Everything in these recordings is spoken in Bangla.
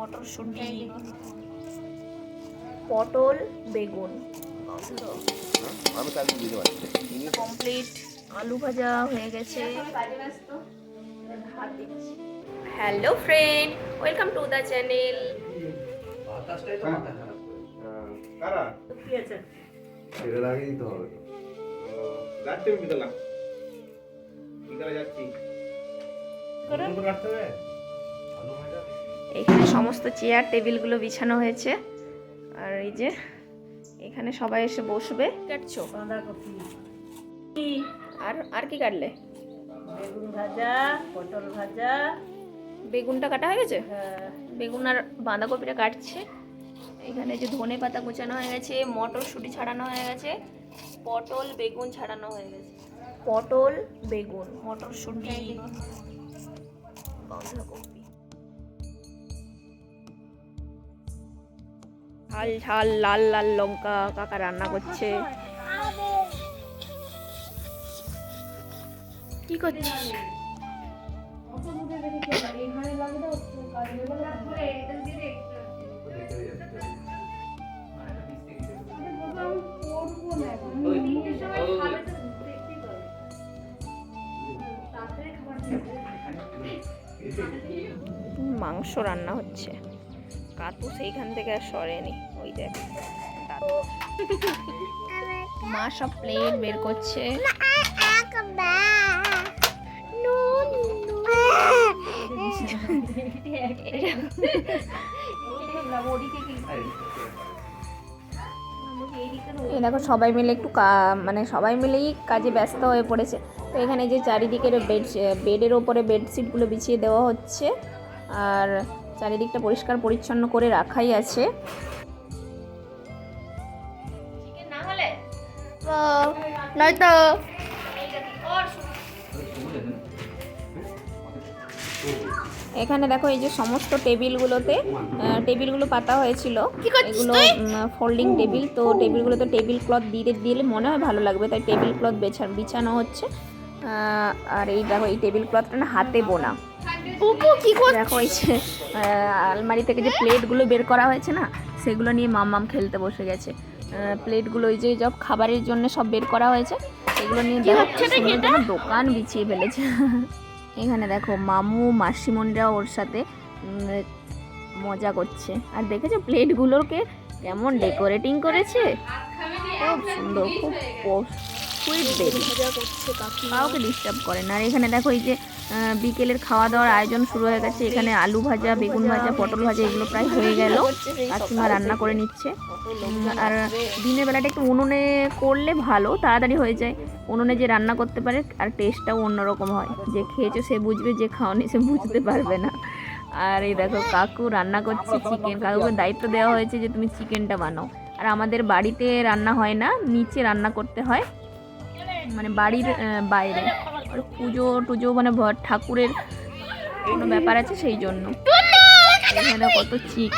মটরশুঁটি পটল বেগুন। কমপ্লিট। আলু ভাজা হয়ে গেছে। Hello friend welcome to the channel. যাচ্ছি আমি বিকালা এখানে সমস্ত চেয়ার টেবিলগুলো বিছানো হয়েছে। আর এই যে এখানে সবাই এসে বসবে। কাটছো? বাঁধাকপি আর আর কি কাটলে? বেগুন ভাজা পটল ভাজা। বেগুনটা কাটা হয়ে গেছে? হ্যাঁ, বেগুন আর বাঁধাকপিটা কাটছে। এখানে যে ধনে পাতা কুচানো হয়ে গেছে মটরশুঁটি ছাড়ানো হয়ে গেছে পটল বেগুন ছাড়ানো হয়ে গেছে। পটল বেগুন মটরশুঁটি বাঁধাকপি। ঝাল ঝাল লাল লাল লঙ্কা কাকা রান্না করছে। কি করছিস? মাংস রান্না হচ্ছে। কাতু সেইখান থেকে আর সরেনি। ওই দেখ মা সব প্লেট বের করছে। এই দেখো, সবাই মিলে একটু মানে সবাই মিলেই কাজে ব্যস্ত হয়ে পড়েছে। তো এখানে যে চারিদিকের বেড বেডের ওপরে বেডশিটগুলো বিছিয়ে দেওয়া হচ্ছে। আর চারিদিকটা পরিষ্কার পরিচ্ছন্ন করে রাখাই আছে। নয়তো। এখানে দেখো এই যে সমস্ত টেবিলগুলোতে আহ, টেবিলগুলো পাতা হয়েছিল। এগুলো ফোল্ডিং টেবিল তো টেবিলগুলোতে টেবিল ক্লথ দিয়ে দিলে মনে হয় ভালো লাগবে তাই টেবিল ক্লথ বেছা বিছানো হচ্ছে। আহ, আর এই দেখো এই টেবিল ক্লথটা না হাতে বোনা। দেখো এই যে আলমারি থেকে যে প্লেটগুলো বের করা হয়েছে না সেগুলো নিয়ে মাম্মাম খেলতে বসে গেছে। প্লেটগুলো ওই যে সব খাবারের জন্য সব বের করা হয়েছে সেগুলো নিয়ে দেখো দোকান বিছিয়ে ফেলেছে। এখানে দেখো মামু মাসিমণিরা ওর সাথে মজা করছে। আর দেখেছ প্লেটগুলোকে কেমন ডেকোরেটিং করেছে? খুব সুন্দর খুব কাউকে ডিস্টার্ব করে না। আর এখানে দেখো এই যে বিকেলের খাওয়া দাওয়ার আয়োজন শুরু হয়ে গেছে। এখানে আলু ভাজা বেগুন ভাজা পটল ভাজা এগুলো প্রায় হয়ে গেল। কাকিমা রান্না করে নিচ্ছে। আর দিনের বেলাটা একটু উনুনে করলে ভালো তাড়াতাড়ি হয়ে যায়। উনুনে যে রান্না করতে পারে আর টেস্টটাও অন্যরকম হয়। যে খেয়েছো সে বুঝবে যে খাওনি সে বুঝতে পারবে না। আর এই দেখো কাকু রান্না করছে চিকেন কাকুকে দায়িত্ব দেওয়া হয়েছে যে তুমি চিকেনটা বানাও। আর আমাদের বাড়িতে রান্না হয় না নিচে রান্না করতে হয়। মানে বাড়ির বাইরে। পুজো টুজো মানে ঠাকুরের কোনো ব্যাপার আছে সেই জন্য। এখানে কত চিক।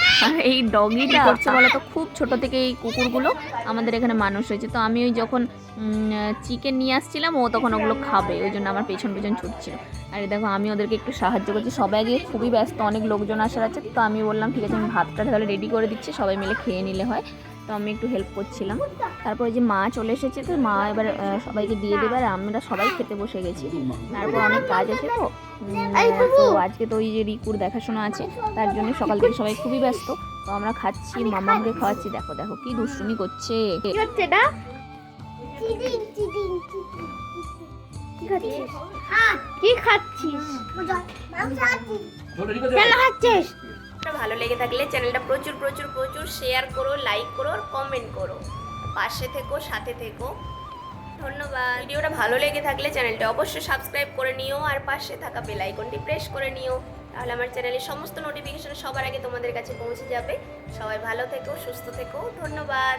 এই ডগিটা করছে বলো তো? খুব ছোট থেকে এই কুকুরগুলো আমাদের এখানে মানুষ হয়েছে। তো আমি ওই যখন চিকেন নিয়ে আসছিলাম, ও তখন ওগুলো খাবে। ওই জন্য আমার পেছন পেছন ছুটছিল। আর দেখো, আমি ওদেরকে একটু সাহায্য করছি। সবাই আগে খুবই ব্যস্ত, অনেক লোকজন আসার আছে। তো আমি বললাম, ঠিক আছে, আমি ভাতটা তাহলে রেডি করে দিচ্ছি। সবাই মিলে খেয়ে নিলে হয়। তো আমি একটু হেল্প করছিলাম। তারপরে যে মা চলে এসেছে তো মা এবার সবাইকে দিয়ে দেবে আর আমরা সবাই খেতে বসে গেছি। তারপর অনেক কাজ আছে তো। তো আজকে তো ওই যে রিকুর দেখাশোনা আছে তার জন্য সকাল থেকে সবাই খুবই ব্যস্ত। তো আমরা খাচ্ছি মামাকে খাওয়াচ্ছি। দেখো দেখো কি দুষ্টুমি করছে। কি খাচ্ছিস? কি খাচ্ছিস? কেন খাচ্ছিস? ভালো লেগে থাকলে চ্যানেলটা প্রচুর প্রচুর প্রচুর শেয়ার করো লাইক করো আর কমেন্ট করো। পাশে থেকো, সাথে থেকো। ধন্যবাদ। ভিডিওটা ভালো লেগে থাকলে চ্যানেলটা অবশ্যই সাবস্ক্রাইব করে নিও আর পাশে থাকা বেল আইকনটি প্রেস করে নিও। তাহলে আমার চ্যানেলের সমস্ত নোটিফিকেশন সবার আগে তোমাদের কাছে পৌঁছে যাবে। সবাই ভালো থেকো, সুস্থ থেকো। ধন্যবাদ।